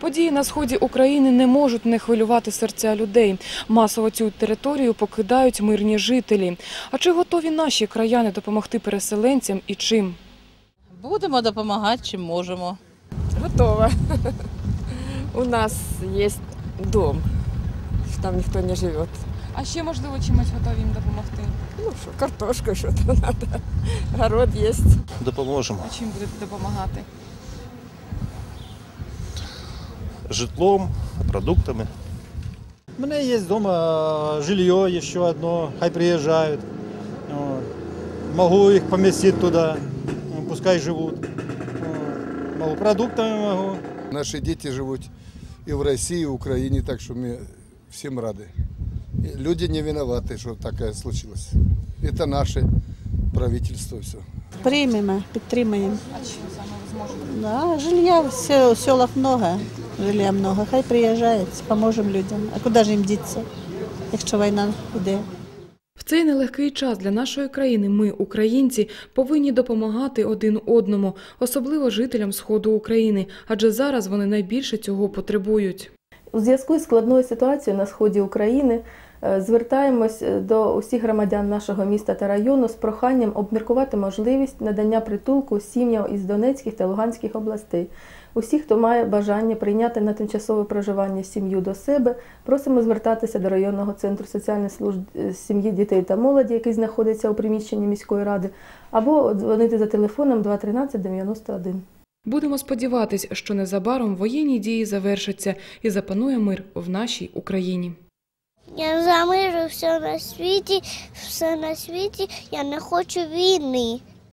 Події на сході України не можуть не хвилювати серця людей. Масово цю територію покидають мирні жителі. А чи готові наші краяни допомогти переселенцям і чим? Будемо допомагати, чим можемо. Готово. У нас есть дом. Там никто не живет. А ще можливо чимось готові їм допомогти? Ну что, картошка что-то надо. Город есть. Допоможемо А чим будете допомагати? житлом, продуктами. У меня есть дома жилье еще одно, хай приезжают. Вот. Могу их поместить туда, ну, пускай живут. Вот. Могу продуктами могу. Наші діти живуть і в Росії, і в Україні, так що ми всім раді. І Люди не винуваті, що таке случилось. Це наше правительство все. Приймемо, підтримаємо. А чим саме ви зможете? Да, жилья в се- в селах много, Жилья много. Хай приїжджають, поможемо людям. А куди ж їм діться, якщо війна йде? В цей нелегкий час для нашої країни ми, українці, повинні допомагати один одному, особливо жителям сходу України, адже зараз вони найбільше цього потребують. У зв'язку із складною ситуацією на сході України е, звертаємось до усіх громадян нашого міста та району з проханням обміркувати можливість надання притулку сім'ям із Донецьких та Луганських областей. Усі, хто має бажання прийняти на тимчасове проживання сім'ю до себе, просимо звертатися до районного центру соціальних служб е, сім'ї, дітей та молоді, який знаходиться у приміщенні міської ради, або дзвонити за телефоном 213 91. Будемо сподіватись, що незабаром воєнні дії завершаться і запанує мир в нашій Україні. Я за мир все на світі, все на світі, я не хочу війни.